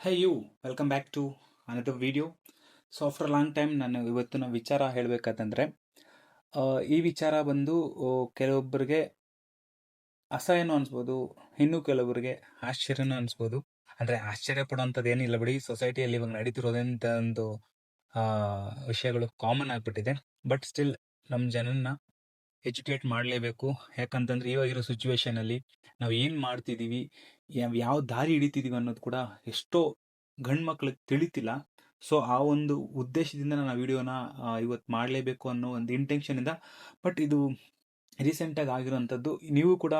Hey you welcome back to another video so after long time ನಾನು ಇವತ್ತಿನ ವಿಚಾರ ಹೇಳಬೇಕಂತಂದರೆ ಈ ವಿಚಾರ ಬಂದು ಕೆಲವೊಬ್ಬರಿಗೆ ಅಸಹ್ಯನೂ ಅನಿಸ್ಬೋದು, ಇನ್ನೂ ಕೆಲವರಿಗೆ ಆಶ್ಚರ್ಯನೂ ಅನಿಸ್ಬೋದು. ಅಂದರೆ ಆಶ್ಚರ್ಯ ಪಡೋವಂಥದ್ದು ಏನಿಲ್ಲ ಬಿಡಿ ಸೊಸೈಟಿಯಲ್ಲಿ ಇವಾಗ ನಡೀತಿರೋದಂಥ ಒಂದು ವಿಷಯಗಳು ಕಾಮನ್ ಆಗಿಬಿಟ್ಟಿದೆ. ಬಟ್ ಸ್ಟಿಲ್ ನಮ್ಮ ಜನನ್ನ ಎಜುಕೇಟ್ ಮಾಡಲೇಬೇಕು. ಯಾಕಂತಂದ್ರೆ ಇವಾಗಿರೋ ಸಿಚುವೇಶನಲ್ಲಿ ನಾವು ಏನು ಮಾಡ್ತಿದ್ದೀವಿ ಯಾವ ದಾರಿ ಹಿಡಿತಿದೀವಿ ಅನ್ನೋದು ಕೂಡ ಎಷ್ಟೋ ಗಂಡು ಮಕ್ಳಿಗೆ ತಿಳಿತಿಲ್ಲ. ಸೊ ಆ ಒಂದು ಉದ್ದೇಶದಿಂದ ನಾನು ವಿಡಿಯೋನ ಇವತ್ತು ಮಾಡಲೇಬೇಕು ಅನ್ನೋ ಒಂದು ಇಂಟೆನ್ಷನಿಂದ ಬಟ್ ಇದು ರೀಸೆಂಟಾಗಿ ಆಗಿರೋಂಥದ್ದು ನೀವು ಕೂಡ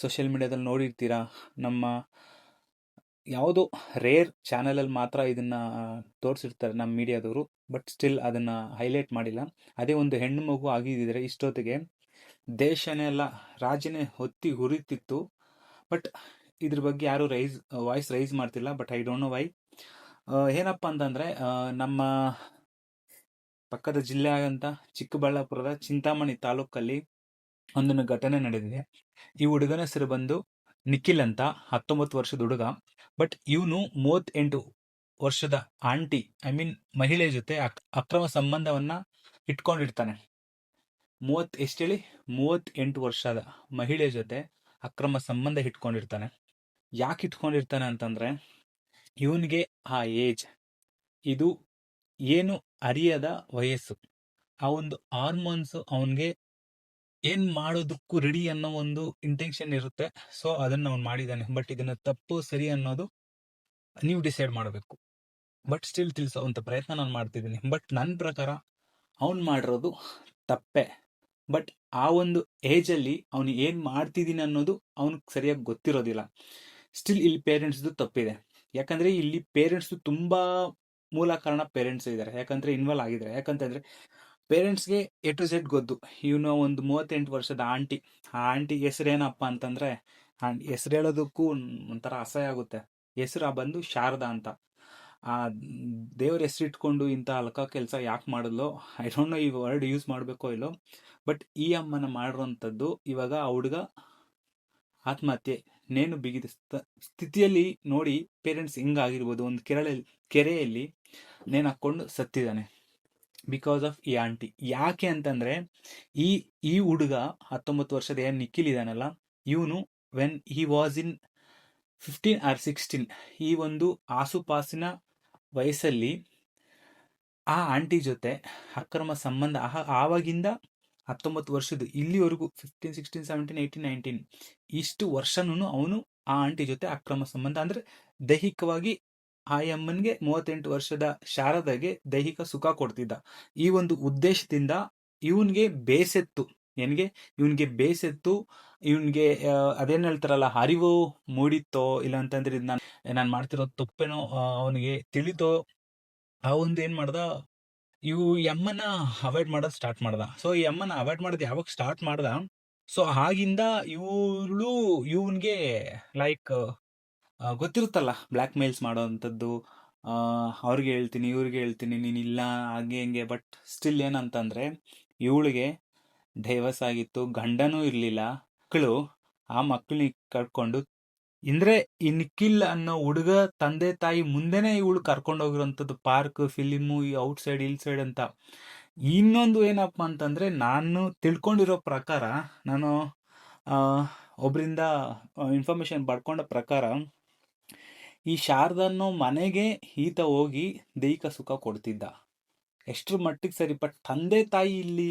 ಸೋಷಿಯಲ್ ಮೀಡಿಯಾದಲ್ಲಿ ನೋಡಿರ್ತೀರಾ, ನಮ್ಮ ಯಾವುದೋ ರೇರ್ ಚಾನಲಲ್ಲಿ ಮಾತ್ರ ಇದನ್ನ ತೋರಿಸಿರ್ತಾರೆ ನಮ್ಮ ಮೀಡಿಯಾದವರು. ಬಟ್ ಸ್ಟಿಲ್ ಅದನ್ನು ಹೈಲೈಟ್ ಮಾಡಿಲ್ಲ. ಅದೇ ಒಂದು ಹೆಣ್ಣು ಮಗು ಆಗಿದ್ದರೆ ಇಷ್ಟೊತ್ತಿಗೆ ದೇಶನೇ ಎಲ್ಲ ರಾಜನೇ ಹೊತ್ತಿ ಹುರಿತಿತ್ತು. ಬಟ್ ಇದ್ರ ಬಗ್ಗೆ ಯಾರೂ ರೈಸ್ ವಾಯ್ಸ್ ರೈಸ್ ಮಾಡ್ತಿಲ್ಲ but I don't know why ಏನಪ್ಪ ಅಂತಂದರೆ ನಮ್ಮ ಪಕ್ಕದ ಜಿಲ್ಲೆ ಆಗಂತ ಚಿಕ್ಕಬಳ್ಳಾಪುರದ ಚಿಂತಾಮಣಿ ತಾಲೂಕಲ್ಲಿ ಒಂದೊಂದು ಘಟನೆ ನಡೆದಿದೆ. ಈ ಹುಡುಗನ ಹೆಸರು ಬಂದು ನಿಖಿಲ್ ಅಂತ, ಹತ್ತೊಂಬತ್ತು ವರ್ಷದ ಹುಡುಗ. ಬಟ್ ಇವನು ಮೂವತ್ತೆಂಟು ವರ್ಷದ ಆಂಟಿ ಐ ಮೀನ್ ಮಹಿಳೆ ಜೊತೆ ಅಕ್- ಅಕ್ರಮ ಸಂಬಂಧವನ್ನ ಇಟ್ಕೊಂಡಿರ್ತಾನೆ. ಮೂವತ್ ಎಷ್ಟು ಹೇಳಿ? ಮೂವತ್ತೆಂಟು ವರ್ಷದ ಮಹಿಳೆ ಜೊತೆ ಅಕ್ರಮ ಸಂಬಂಧ ಇಟ್ಕೊಂಡಿರ್ತಾನೆ. ಯಾಕೆ ಇಟ್ಕೊಂಡಿರ್ತಾನೆ ಅಂತಂದ್ರೆ, ಇವನಿಗೆ ಆ ಏಜ್, ಇದು ಏನು ಅರಿಯದ ವಯಸ್ಸು. ಆ ಒಂದು ಹಾರ್ಮೋನ್ಸ್ ಅವನಿಗೆ ಏನ್ ಮಾಡೋದಕ್ಕೂ ರೆಡಿ ಅನ್ನೋ ಒಂದು ಇಂಟೆನ್ಷನ್ ಇರುತ್ತೆ. ಸೊ ಅದನ್ನ ಅವ್ನು ಮಾಡಿದ್ದಾನೆ. ಬಟ್ ಇದನ್ನ ತಪ್ಪು, ಸರಿ ಅನ್ನೋದು ನೀವು ಡಿಸೈಡ್ ಮಾಡಬೇಕು. ಬಟ್ ಸ್ಟಿಲ್ ತಿಳಿಸೋವಂಥ ಪ್ರಯತ್ನ ನಾನು ಮಾಡ್ತಿದ್ದೀನಿ. ಬಟ್ ನನ್ನ ಪ್ರಕಾರ ಅವ್ನು ಮಾಡಿರೋದು ತಪ್ಪೆ. ಬಟ್ ಆ ಒಂದು ಏಜಲ್ಲಿ ಅವನು ಏನು ಮಾಡ್ತಿದ್ದೀನಿ ಅನ್ನೋದು ಅವ್ನಿಗೆ ಸರಿಯಾಗಿ ಗೊತ್ತಿರೋದಿಲ್ಲ. ಸ್ಟಿಲ್ ಇಲ್ಲಿ ಪೇರೆಂಟ್ಸ್ದು ತಪ್ಪಿದೆ. ಯಾಕಂದರೆ ಇಲ್ಲಿ ಪೇರೆಂಟ್ಸ್ದು ತುಂಬ ಮೂಲ ಕಾರಣ ಪೇರೆಂಟ್ಸ್ ಇದ್ದಾರೆ ಯಾಕಂದರೆ ಇನ್ವಾಲ್ವ್ ಆಗಿದ್ದಾರೆ ಯಾಕಂತಂದರೆ ಪೇರೆಂಟ್ಸ್ಗೆ ಎ ಟು ಝೆಡ್ ಗೊತ್ತು. ಇವನು ಒಂದು ಮೂವತ್ತೆಂಟು ವರ್ಷದ ಆಂಟಿ. ಆ ಆಂಟಿ ಹೆಸರೇನಪ್ಪ ಅಂತಂದರೆ ಹೆಸರು ಹೇಳೋದಕ್ಕೂ ಒಂಥರ ಅಸಹ್ಯ ಆಗುತ್ತೆ. ಹೆಸರು ಬಂದು ಶಾರದಾ ಅಂತ. ಆ, ದೇವ್ರ ಹೆಸರಿಟ್ಕೊಂಡು ಇಂಥ ಅಲ್ಕ ಕೆಲಸ ಯಾಕೆ ಮಾಡಿದ್ಲೋ ಐ ಡೋಂಟ್ ನೋ ಈ ವರ್ಡ್ ಯೂಸ್ ಮಾಡಬೇಕೋ ಇಲ್ಲೋ ಬಟ್ ಈ ಅಮ್ಮನ ಮಾಡಿರೋಂಥದ್ದು ಇವಾಗ ಆ ಹುಡುಗ ಆತ್ಮಹತ್ಯೆ. ನೇನು ಬಿಗಿದ ಸ್ಥ- ಸ್ಥಿತಿಯಲ್ಲಿ ನೋಡಿ ಪೇರೆಂಟ್ಸ್ ಹಿಂಗಾಗಿರ್ಬೋದು, ಒಂದು ಕೆರಳ, ಕೆರೆಯಲ್ಲಿ ನೇಣು ಹಾಕ್ಕೊಂಡು ಸತ್ತಿದ್ದಾನೆ. ಬಿಕಾಸ್ ಆಫ್ ಈ ಆಂಟಿ ಯಾಕೆ ಅಂತಂದರೆ, ಈ ಈ ಹುಡುಗ ಹತ್ತೊಂಬತ್ತು ವರ್ಷದ ಏನು ನಿಖಿಲ್ ಇದಾನಲ್ಲ ಇವನು when he was in fifteen or sixteen ಈ ಒಂದು ಆಸುಪಾಸಿನ ವಯಸ್ಸಲ್ಲಿ ಆ ಆಂಟಿ ಜೊತೆ ಅಕ್ರಮ ಸಂಬಂಧ ಆ- ಆವಾಗಿಂದ ಹತ್ತೊಂಬತ್ತು ವರ್ಷದ ಇಲ್ಲಿವರೆಗೂ fifteen sixteen seventeen eighteen nineteen ಇಷ್ಟು ವರ್ಷನೂ ಅವನು ಆ ಆಂಟಿ ಜೊತೆ ಅಕ್ರಮ ಸಂಬಂಧ. ಅಂದರೆ ದೈಹಿಕವಾಗಿ ಆ ಅಮ್ಮನಿಗೆ ಮೂವತ್ತೆಂಟು ವರ್ಷದ ಶಾರದಾಗೆ ದೈಹಿಕ ಸುಖ ಕೊಡ್ತಿದ್ದ. ಈ ಒಂದು ಉದ್ದೇಶದಿಂದ ಇವನಿಗೆ ಬೇಸೆತ್ತು. ಏನಿಗೆ ಇವನಿಗೆ ಬೇಸೆತ್ತು ಇವನ್ಗೆ ಅದೇನ್ ಹೇಳ್ತಾರಲ್ಲ ಅರಿವು ಮೂಡಿತ್ತೋ ಇಲ್ಲ ಅಂತಂದ್ರೆ ಇದು ನಾನು ನಾನು ಮಾಡ್ತಿರೋ ತಪ್ಪೇನೋ ಅವನಿಗೆ ತಿಳಿತೋ, ಆ ಒಂದು ಏನ್ ಮಾಡ್ದ, ಇವು ಎಮ್ಮನ ಅವಾಯ್ಡ್ ಮಾಡೋದು ಸ್ಟಾರ್ಟ್ ಮಾಡ್ದ. ಸೊ ಈ ಎಮ್ಮನ ಅವಾಯ್ಡ್ ಮಾಡೋದು ಯಾವಾಗ ಸ್ಟಾರ್ಟ್ ಮಾಡ್ದ ಸೊ ಆಗಿಂದ ಇವಳು ಇವನ್ಗೆ ಲೈಕ್ ಗೊತ್ತಿರುತ್ತಲ್ಲ ಬ್ಲ್ಯಾಕ್ ಮೇಲ್ಸ್ ಮಾಡೋವಂಥದ್ದು ಅವ್ರಿಗೆ ಹೇಳ್ತೀನಿ, ಇವ್ರಿಗೆ ಹೇಳ್ತೀನಿ ನೀನಿಲ್ಲ ಇಲ್ಲ, ಹಾಗೆ, ಹಿಂಗೆ ಬಟ್ ಸ್ಟಿಲ್ ಏನಂತಂದ್ರೆ, ಇವಳಿಗೆ ಡೈವರ್ಸ್ ಆಗಿತ್ತು, ಗಂಡನೂ ಇರ್ಲಿಲ್ಲ ಮಕ್ಕಳು ಆ ಮಕ್ಕಳನ್ನ ಕರ್ಕೊಂಡು ಅಂದ್ರೆ ಈ ನಿಖಿಲ್ ಅನ್ನೋ ಹುಡುಗ ತಂದೆ ತಾಯಿ ಮುಂದೆನೆ ಇವಳು ಕರ್ಕೊಂಡು ಹೋಗಿರೋಂಥದ್ದು ಪಾರ್ಕ್ ಫಿಲಿಮು ಈ ಔಟ್ ಸೈಡ್ ಇಲ್ ಸೈಡ್ ಅಂತ. ಇನ್ನೊಂದು ಏನಪ್ಪ ಅಂತಂದ್ರೆ ನಾನು ತಿಳ್ಕೊಂಡಿರೋ ಪ್ರಕಾರ ನಾನು ಆ, ಒಬ್ರಿಂದ ಇನ್ಫಾರ್ಮೇಶನ್ ಪಡ್ಕೊಂಡ ಪ್ರಕಾರ ಈ ಶಾರದನ್ನೋ ಮನೆಗೆ ಈತ ಹೋಗಿ ದೈಹಿಕ ಸುಖ ಕೊಡ್ತಿದ್ದ. ಎಷ್ಟರ ಮಟ್ಟಿಗೆ ಸರಿ ಬಟ್ ತಂದೆ ತಾಯಿ ಇಲ್ಲಿ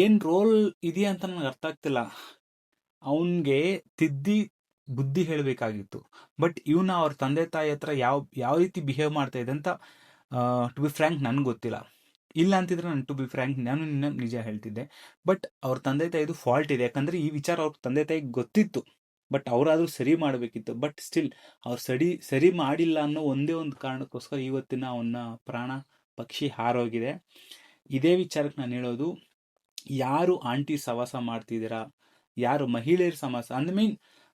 ಏನು ರೋಲ್ ಇದೆಯಾ ಅಂತ ನನಗೆ ಅರ್ಥ ಆಗ್ತಿಲ್ಲ. ಅವನ್ಗೆ ತಿದ್ದಿ ಬುದ್ಧಿ ಹೇಳಬೇಕಾಗಿತ್ತು. ಬಟ್ ಇವನ ಅವ್ರ ತಂದೆ ತಾಯಿ ಹತ್ರ ಯಾವ ಯಾವ ರೀತಿ ಬಿಹೇವ್ ಮಾಡ್ತಾ ಇದೆ ಅಂತ ಟು ಬಿ ಫ್ರ್ಯಾಂಕ್ ನನ್ಗೆ ಗೊತ್ತಿಲ್ಲ. ಇಲ್ಲ ಅಂತಿದ್ರೆ ನಾನು ಟು ಬಿ ಫ್ರ್ಯಾಂಕ್ ನಾನು ನಿನ್ನ ನಿಜ ಹೇಳ್ತಿದ್ದೆ. ಬಟ್ ಅವ್ರ ತಂದೆ ತಾಯಿದು ಫಾಲ್ಟ್ ಇದೆ. ಯಾಕಂದ್ರೆ ಈ ವಿಚಾರ ಅವ್ರ ತಂದೆ ತಾಯಿಗೆ ಗೊತ್ತಿತ್ತು. ಬಟ್ ಅವರಾದ್ರೂ ಸರಿ ಮಾಡಬೇಕಿತ್ತು. ಬಟ್ ಸ್ಟಿಲ್ ಅವ್ರು ಸರಿ ಸರಿ ಮಾಡಿಲ್ಲ ಅನ್ನೋ ಒಂದೇ ಒಂದು ಕಾರಣಕ್ಕೋಸ್ಕರ ಇವತ್ತಿನ ಅವನ್ನ ಪ್ರಾಣ ಪಕ್ಷಿ ಹಾರೋಗಿದೆ. ಇದೇ ವಿಚಾರಕ್ಕೆ ನಾನು ಹೇಳೋದು, ಯಾರು ಆಂಟಿ ಸವಾಸ ಮಾಡ್ತಿದ್ದೀರಾ? ಯಾರು ಮಹಿಳೆಯರ ಸಮಾಸ ಅಂದ್ರೆ ಮೀನ್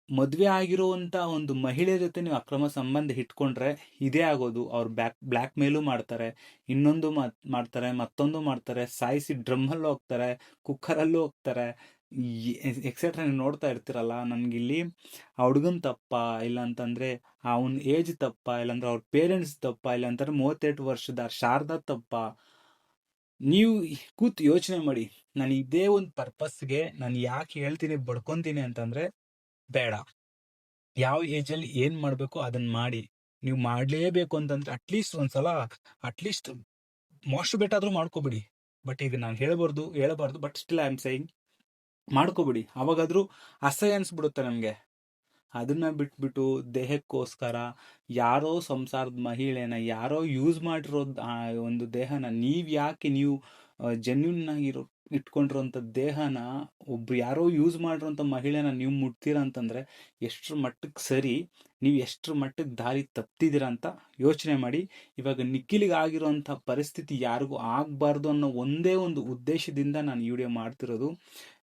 ಮದುವೆ ಆಗಿರುವಂತ ಒಂದು ಮಹಿಳೆ ಜೊತೆ ನೀವು ಅಕ್ರಮ ಸಂಬಂಧ ಇಟ್ಕೊಂಡ್ರೆ ಇದೇ ಆಗೋದು. ಅವ್ರು ಬ್ಯಾಕ್ ಬ್ಲ್ಯಾಕ್ ಮೇಲೂ ಮಾಡ್ತಾರೆ, ಇನ್ನೊಂದು ಮಾಡ್ತಾರೆ, ಮತ್ತೊಂದು ಮಾಡ್ತಾರೆ, ಸಾಯಿಸಿ ಡ್ರಮ್ಮಲ್ಲೂ ಹೋಗ್ತಾರೆ, ಕುಕ್ಕರಲ್ಲೂ ಹೋಗ್ತಾರೆ ಎಕ್ಸೆಟ್ರಾ ನೀವು ನೋಡ್ತಾ ಇರ್ತೀರಲ್ಲ, ನನಗಿಲ್ಲಿ ಆ ಹುಡುಗನ ತಪ್ಪ ಇಲ್ಲ ಅವ್ನ ಏಜ್ ತಪ್ಪ, ಇಲ್ಲಾಂದ್ರೆ ಅವ್ರ ಪೇರೆಂಟ್ಸ್ ತಪ್ಪ ಇಲ್ಲ ಅಂತಂದ್ರೆ ಮೂವತ್ತೆಂಟು ವರ್ಷದ ಶಾರದಾ ತಪ್ಪ ನೀವು ಕೂತು ಯೋಚನೆ ಮಾಡಿ, ನಾನು ಇದೇ ಒಂದು ಪರ್ಪಸ್ಗೆ ನಾನು ಯಾಕೆ ಹೇಳ್ತೀನಿ ಬಡ್ಕೊತೀನಿ ಅಂತಂದ್ರೆ ಬೇಡ. ಯಾವ ಏಜಲ್ಲಿ ಏನು ಮಾಡಬೇಕು ಅದನ್ನು ಮಾಡಿ. ನೀವು ಮಾಡಲೇಬೇಕು ಅಂತಂದ್ರೆ ಅಟ್ಲೀಸ್ಟ್ ಒಂದ್ಸಲ ಅಟ್ಲೀಸ್ಟ್ ಮೋಸ್ಟ್ ಬೆಟ್ ಆದರೂ ಮಾಡ್ಕೋಬಿಡಿ. ಬಟ್ ಇದು ನಾನು ಹೇಳಬಾರ್ದು ಹೇಳಬಾರ್ದು but still I am saying ಮಾಡ್ಕೋಬಿಡಿ. ಅವಾಗಾದರೂ ಅಸಹ್ಯ ಅನ್ಸ್ಬಿಡುತ್ತೆ ನಮಗೆ ಅದನ್ನ ಬಿಟ್ಬಿಟ್ಟು ದೇಹಕ್ಕೋಸ್ಕರ ಯಾರೋ ಸಂಸಾರದ ಮಹಿಳೆನ ಯಾರೋ ಯೂಸ್ ಮಾಡಿರೋ ಒಂದು ದೇಹನ ನೀವು ಯಾಕೆ ನೀವು ಜೆನ್ಯೂನ್ ಆಗಿರೋ ಇಟ್ಕೊಂಡಿರೋಂಥ ದೇಹನ ಒಬ್ರು ಯಾರೋ ಯೂಸ್ ಮಾಡಿರೋಂಥ ಮಹಿಳೆನ ನೀವು ಮುಟ್ತೀರ ಅಂತಂದರೆ ಎಷ್ಟರ ಮಟ್ಟಕ್ಕೆ ಸರಿ, ನೀವು ಎಷ್ಟರ ಮಟ್ಟಕ್ಕೆ ದಾರಿ ತಪ್ತಿದ್ದೀರ ಅಂತ ಯೋಚನೆ ಮಾಡಿ. ಇವಾಗ ನಿಖಿಲಿಗೆ ಆಗಿರೋಂಥ ಪರಿಸ್ಥಿತಿ ಯಾರಿಗೂ ಆಗಬಾರ್ದು ಅನ್ನೋ ಒಂದೇ ಒಂದು ಉದ್ದೇಶದಿಂದ ನಾನು ಈ ವಿಡಿಯೋ ಮಾಡ್ತಿರೋದು.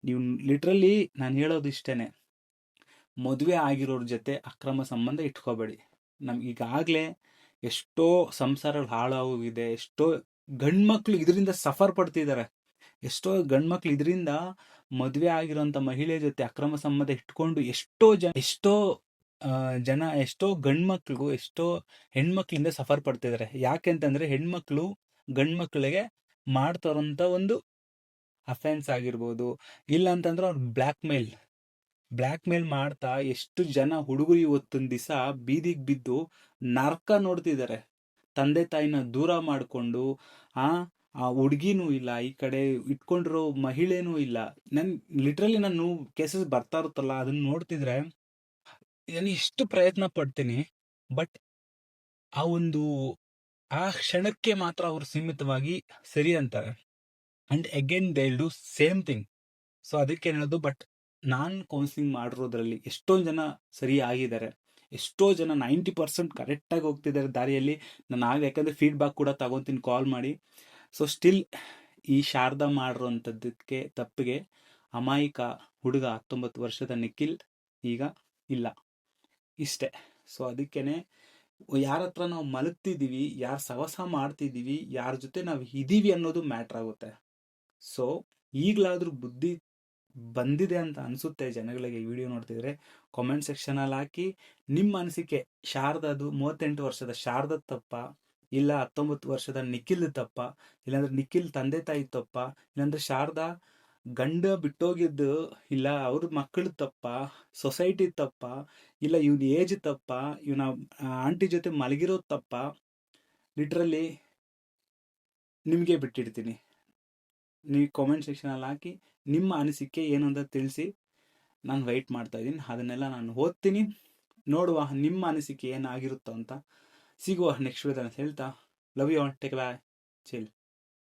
ನೀವು ಲಿಟ್ರಲಿ ನಾನು ಹೇಳೋದು ಇಷ್ಟೇ ಮದುವೆ ಆಗಿರೋರ ಜೊತೆ ಅಕ್ರಮ ಸಂಬಂಧ ಇಟ್ಕೋಬೇಡಿ. ನಮ್ಗೆ ಈಗಾಗಲೇ ಎಷ್ಟೋ ಸಂಸಾರಗಳು ಹಾಳಾಗೋಗಿದೆ, ಎಷ್ಟೋ ಗಂಡ್ಮಕ್ಳು ಇದರಿಂದ ಸಫರ್ ಪಡ್ತಿದ್ದಾರೆ ಎಷ್ಟೋ ಗಂಡ್ಮಕ್ಳು ಇದರಿಂದ ಮದುವೆ ಆಗಿರೋಂಥ ಮಹಿಳೆ ಜೊತೆ ಅಕ್ರಮ ಸಂಬಂಧ ಇಟ್ಕೊಂಡು ಎಷ್ಟೋ ಜನ ಎಷ್ಟೋ ಜನ, ಎಷ್ಟೋ ಗಂಡ್ಮಕ್ಳಿಗೂ, ಎಷ್ಟೋ ಹೆಣ್ಮಕ್ಳಿಂದ ಸಫರ್ ಪಡ್ತಿದ್ದಾರೆ ಯಾಕೆ ಅಂತಂದ್ರೆ ಹೆಣ್ಮಕ್ಳು ಗಂಡ್ಮಕ್ಳಿಗೆ ಮಾಡ್ತಾರಂತ ಒಂದು ಅಫೆನ್ಸ್ ಆಗಿರ್ಬೋದು ಇಲ್ಲ ಅಂತಂದ್ರೆ ಅವ್ರು ಬ್ಲ್ಯಾಕ್ ಮೇಲ್ ಬ್ಲ್ಯಾಕ್ ಮೇಲ್ ಮಾಡ್ತಾ ಎಷ್ಟು ಜನ ಹುಡುಗರು ಇವತ್ತೊಂದು ದಿವಸ ಬೀದಿಗೆ ಬಿದ್ದು ನರ್ಕ ನೋಡ್ತಿದ್ದಾರೆ ತಂದೆ ತಾಯಿನ ದೂರ ಮಾಡಿಕೊಂಡು, ಆ ಆ ಹುಡುಗಿನೂ ಇಲ್ಲ, ಈ ಕಡೆ ಇಟ್ಕೊಂಡಿರೋ ಮಹಿಳೆನೂ ಇಲ್ಲ. ನನ್ ಲಿಟ್ರಲಿ ನಾನು ಕೇಸಸ್ ಬರ್ತಾ ಇರುತ್ತಲ್ಲ, ಅದನ್ನ ನೋಡ್ತಿದ್ರೆ ನಾನು ಎಷ್ಟು ಪ್ರಯತ್ನ ಪಡ್ತೀನಿ ಬಟ್ ಆ ಒಂದು, ಆ ಕ್ಷಣಕ್ಕೆ ಮಾತ್ರ ಅವರು ಸೀಮಿತವಾಗಿ ಸರಿ ಅಂತಾರೆ. And again they do same thing so ಅದಕ್ಕೆ ಹೇಳೋದು ಬಟ್ ನಾನು ಕೌನ್ಸಿಲಿಂಗ್ ಮಾಡಿರೋದ್ರಲ್ಲಿ ಎಷ್ಟೊಂದು ಜನ ಸರಿ ಆಗಿದ್ದಾರೆ. ಎಷ್ಟೋ ಜನ ನೈಂಟಿ ಪರ್ಸೆಂಟ್ ಕರೆಕ್ಟಾಗಿ ಹೋಗ್ತಿದ್ದಾರೆ ದಾರಿಯಲ್ಲಿ. ನಾನು ಯಾಕಂದರೆ ಫೀಡ್ಬ್ಯಾಕ್ ಕೂಡ ತಗೊತೀನಿ ಕಾಲ್ ಮಾಡಿ. ಸೊ ಸ್ಟಿಲ್ ಈ ಶಾರದಾ ಮಾಡಿರೋಂಥದ್ದಕ್ಕೆ ತಪ್ಪಿಗೆ ಅಮಾಯಿಕ ಹುಡುಗ ಹತ್ತೊಂಬತ್ತು ವರ್ಷದ ನಿಖಿಲ್ ಈಗ ಇಲ್ಲ. ಇಷ್ಟೇ. ಸೊ ಅದಕ್ಕೇ ಯಾರ ಹತ್ರ ನಾವು ಮಲಗ್ತಿದ್ದೀವಿ ಯಾರು ಸವಸ ಮಾಡ್ತಿದ್ದೀವಿ ಯಾರ ಜೊತೆ ನಾವು ಇದ್ದೀವಿ ಅನ್ನೋದು ಮ್ಯಾಟ್ರ್ ಆಗುತ್ತೆ. ಸೊ ಈಗಲಾದರೂ ಬುದ್ಧಿ ಬಂದಿದೆ ಅಂತ ಅನಿಸುತ್ತೆ ಜನಗಳಿಗೆ ವಿಡಿಯೋ ನೋಡ್ತಿದ್ರೆ ಕಾಮೆಂಟ್ ಸೆಕ್ಷನಲ್ಲಿ ಹಾಕಿ. ನಿಮ್ಮ ಅನಿಸಿಕೆ, ಶಾರದದು ಮೂವತ್ತೆಂಟು ವರ್ಷದ ಶಾರದ ತಪ್ಪ, ಇಲ್ಲ ಹತ್ತೊಂಬತ್ತು ವರ್ಷದ ನಿಖಿಲ್ ತಪ್ಪ, ಇಲ್ಲಾಂದ್ರೆ ನಿಖಿಲ್ ತಂದೆ ತಾಯಿ ತಪ್ಪ, ಇಲ್ಲಾಂದ್ರೆ ಶಾರದಾ ಗಂಡ ಬಿಟ್ಟೋಗಿದ್ದು, ಇಲ್ಲ ಅವ್ರ ಮಕ್ಕಳು ತಪ್ಪ ಸೊಸೈಟಿ ತಪ್ಪ, ಇಲ್ಲ ಇವನ್ ಏಜ್ ತಪ್ಪ, ಇವನ ಆಂಟಿ ಜೊತೆ ಮಲಗಿರೋದು ತಪ್ಪ ಲಿಟ್ರಲ್ಲಿ ನಿಮಗೆ ಬಿಟ್ಟಿರ್ತೀನಿ ನೀವು ಕಾಮೆಂಟ್ ಸೆಕ್ಷನಲ್ಲಿ ಹಾಕಿ ನಿಮ್ಮ ಅನಿಸಿಕೆ ಏನು ಅಂತ ತಿಳಿಸಿ. ನಾನು ವೆಯ್ಟ್ ಮಾಡ್ತಾ ಇದ್ದೀನಿ. ಅದನ್ನೆಲ್ಲ ನಾನು ಓದ್ತೀನಿ. ನೋಡುವ ನಿಮ್ಮ ಅನಿಸಿಕೆ ಏನಾಗಿರುತ್ತೋ ಅಂತ. ಸಿಗುವ ನೆಕ್ಸ್ಟ್ ಅಂತ ಹೇಳ್ತಾ. Love you take bye chill